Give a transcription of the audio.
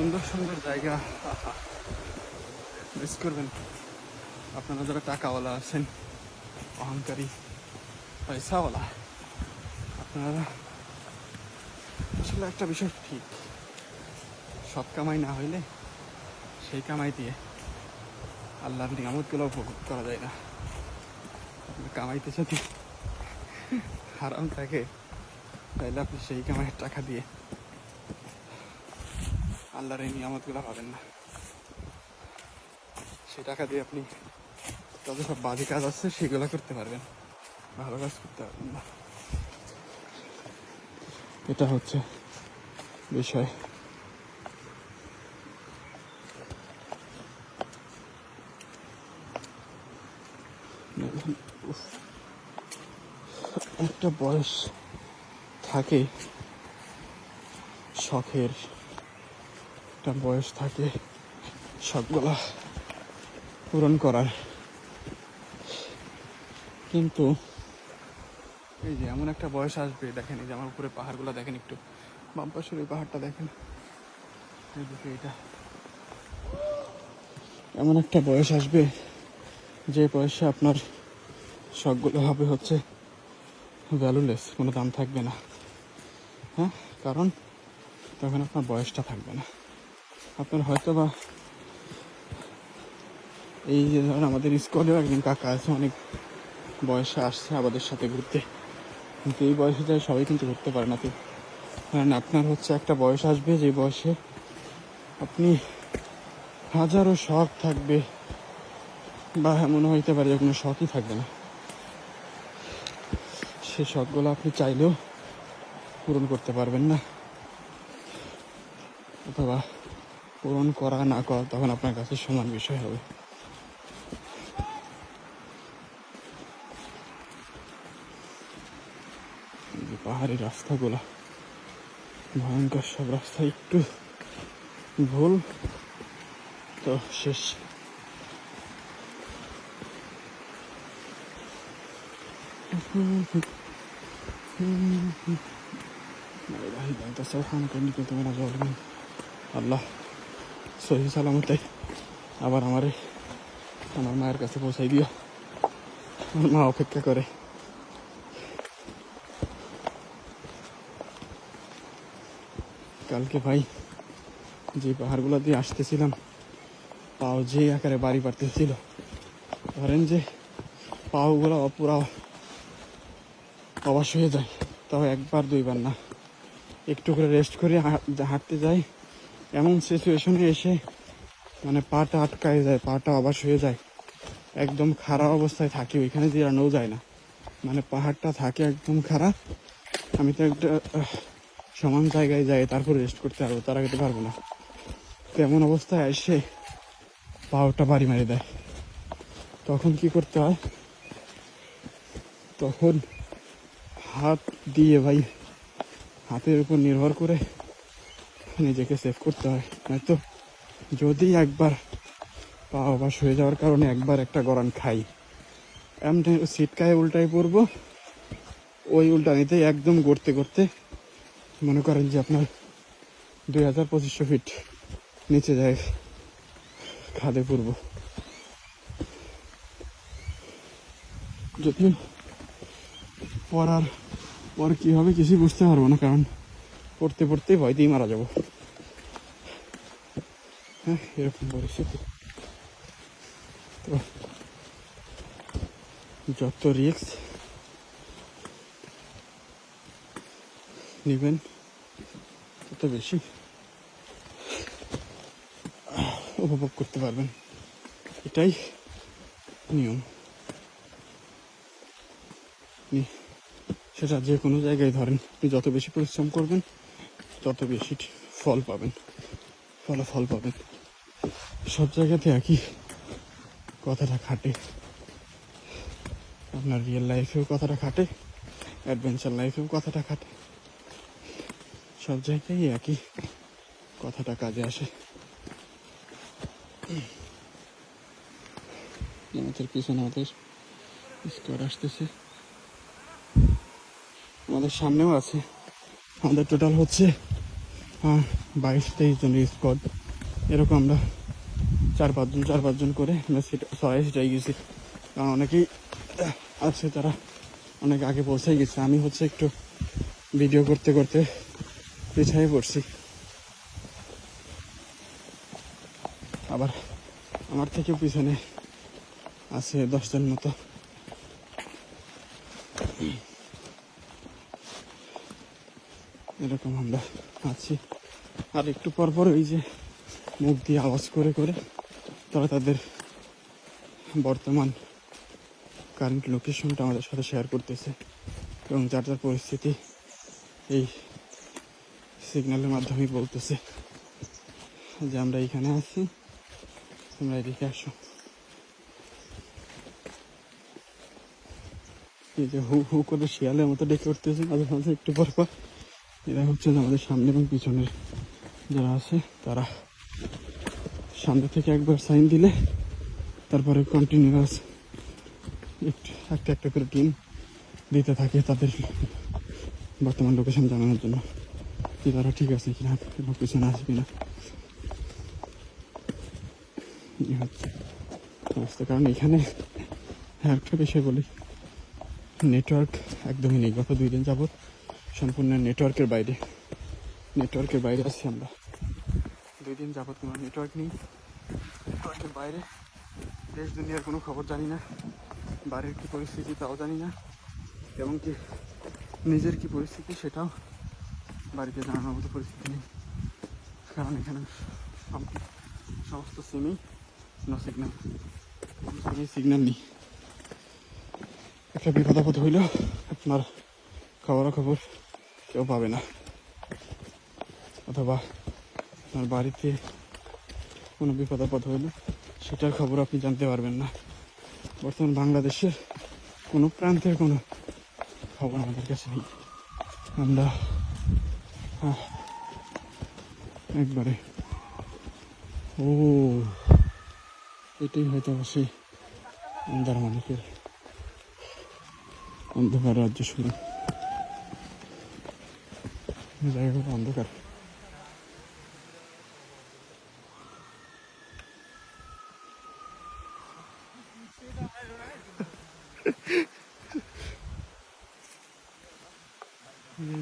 সুন্দর সুন্দর জায়গা। মিস করবেন। আপনারা যারা টাকাওয়ালা আছেন, অহংকারী, পয়সাওয়ালা, আপনারা আসলে একটা বিষয় ঠিক। সৎ কামাই না হইলে সেই কামাই দিয়ে আল্লাহর নিয়ামতগুলো উপভোগ করা যায় না। কামাইতে যদি হারাম থাকে, তাহলে আপনি সেই কামাইয়ের টাকা দিয়ে আল্লাহর এই নিয়ামতগুলো পাবেন না। সেই টাকা দিয়ে আপনি যত সব বাজে কাজ আছে সেগুলো করতে পারবেন। ভালো কাজ করতে পারবেন না। এটা হচ্ছে বিষয়। একটা বয়স থাকে শখের একটা বয়স থাকে শখগুলা পূরণ করার। কিন্তু এই যে এমন একটা বয়স আসবে, দেখেন এই যে আমার উপরে পাহাড়গুলো দেখেন একটু, বাম ওই পাহাড়টা দেখেন। এইদিকে এটা। এমন একটা বয়স আসবে, যে বয়সে আপনার শখগুলো হবে হচ্ছে ভ্যালুলেস কোনো দাম থাকবে না। হ্যাঁ? কারণ তখন আপনার বয়সটা থাকবে না। আপনার হয়তো বা এই যে ধরেন আমাদের স্কুলেও একজন কাকা আছে, অনেক বয়সে আসছে আমাদের সাথে ঘুরতে। কিন্তু এই বয়সে যায় সবাই কিন্তু ঘুরতে পারে না। তো কারণ আপনার হচ্ছে একটা বয়স আসবে, যে বয়সে আপনি হাজারো শখ থাকবে, বা এমন হইতে পারে যে কোনো শখই থাকবে না। সে শখগুলো আপনি চাইলেও পূরণ করতে পারবেন না, অথবা পূরণ করা না করা তখন আপনার কাছে সমান বিষয় হবে এই যে পাহাড়ি রাস্তাগুলো ভয়ঙ্কর সব রাস্তা একটু ভুল তো শেষ لا إله إلا أنت سبحانك إني كنت من الظالمين আল্লাহ সহি সালামতে আবার আমারে, আমার মায়ের কাছে পৌঁছাই দিও। আমার মা অপেক্ষা করে। কালকে ভাই, যে পাহাড়গুলো দিয়ে আসতেছিলাম, পাও যে আকারে বাড়ি পারতেছিল ধরেন যে পাওগুলো পুরা অবাস হয়ে যায়, তাও একবার দুইবার না। একটু করে রেস্ট করে হাঁটতে যাই। এমন সিচুয়েশনে এসে মানে পাটা আটকায় যায়, পাটা অবাস হয়ে যায়। একদম খারাপ অবস্থায় থাকি, ওইখানে জিরানোও যায় না। মানে পাহাড়টা থাকে একদম খারাপ, আমি তো একটা সমান জায়গায় যাই, তারপর রেস্ট করতে পারব, তার আগে পারব না। তো এমন অবস্থায় এসে পাওটা বাড়ি মারি দেয়। তখন কি করতে হয়? তখন হাত দিয়ে ভাই, হাতের উপর নির্ভর করে নিজেকে সেভ করতে হয়। নয়তো যদি একবার পা অবাস হয়ে যাওয়ার কারণে একবার একটা গরান খাই। এমনি সিটকায় উল্টাই পড়ব। ওই উল্টানিতে একদম গড়তে করতে মনে করেন যে আপনার দুই হাজার পঁচিশশো ফিট নিচে যায় খাদে পড়ব। যদিও পড়ার পর কী হবে কিছুই বুঝতে পারব না, কারণ পড়তে পড়তে ভয়তেই মারা যাব। হ্যাঁ এরকম পরিস্থিতি তো। যত রিক্স নেবেন, তত বেশি উপভোগ করতে পারবেন। এটাই নিয়ম। সেটা যে কোনো জায়গায় ধরেন, আপনি যত বেশি পরিশ্রম করবেন, তত বেশি ফল পাবেন, ফলাফল পাবেন। সব জায়গাতে একই কথাটা খাটে। আপনার রিয়েল লাইফেও কথাটা খাটে অ্যাডভেঞ্চার লাইফেও কথাটা খাটে। সব জায়গায় একই কথাটা কাজে আসে। আমাদের পিছনে আমাদের স্কোয়ার আসতেছে। আমাদের সামনেও আছে। আমাদের টোটাল হচ্ছে বাইশ তেইশ জনের স্কোয়াড এরকম আমরা চার পাঁচজন চার পাঁচজন করে আমরা সেটা সবাই সেটাই গেছি। কারণ অনেকেই আছে তারা অনেক আগে পৌঁছে গেছে। আমি হচ্ছে একটু ভিডিও করতে করতে পিছাই পড়ছি। আবার আমার থেকেও পিছনে আছে দশজন মতো। এরকম আমরা আছি। আর একটু পর পর ওই যে মুখ দিয়ে আওয়াজ করে করে তারা তাদের বর্তমান কারেন্ট লোকেশনটা আমাদের সাথে শেয়ার করতেছে এবং যার যার পরিস্থিতি এই সিগন্যালের মাধ্যমেই বলতেছে যে আমরা এখানে আছি, তোমরা এদিকে আসো। এই যে হু হু করে শিয়ালের মতো ডেকে উঠতেছে মাঝে মাঝে একটু পর পর। এরা হচ্ছে আমাদের সামনে এবং পিছনের যারা আছে, তারা সামনে থেকে একবার সাইন দিলে তারপরে কন্টিনিউয়াস একটা একটা করে টিম দিতে থাকে তাদের বর্তমান লোকেশন জানানোর জন্য। যে তারা ঠিক আছে কিনা লোকেশন আসবে না হচ্ছে কারণ এখানে হ্যাঁ একটা বিষয় বলি। নেটওয়ার্ক একদমই নেই। গত দুই দিন যাবৎ সম্পূর্ণ নেটওয়ার্কের বাইরে। নেটওয়ার্কের বাইরে আছি আমরা। দুই দিন যাবৎ কোনো নেটওয়ার্ক নেই। বাইরে। দেশ, দুনিয়ার কোনো খবর জানি না। বাড়ির কী পরিস্থিতি তাও জানি না। এবং কি নিজের কি পরিস্থিতি সেটাও বাড়িতে জানানোর মতো পরিস্থিতি নেই। কারণ এখানে সম- সমস্ত সিমেই নো সিগন্যাল সিমেই সিগন্যাল নেই। একটা বিপদ আপদ হইলেও আপনার খবরাখবর কেউ পাবে না। অথবা আপনার বাড়িতে কোনো বিপদ আপদ হইলে সেটার খবর আপনি জানতে পারবেন না। বর্তমান বাংলাদেশের কোনো প্রান্তের কোনো খবর আমাদের কাছে নেই। আমরা একবারে, ও, এটাই হয়তো সেই আন্দার মালিকের অন্ধকার রাজ্য শুরু। জায়গাগুলো অন্ধকার। এই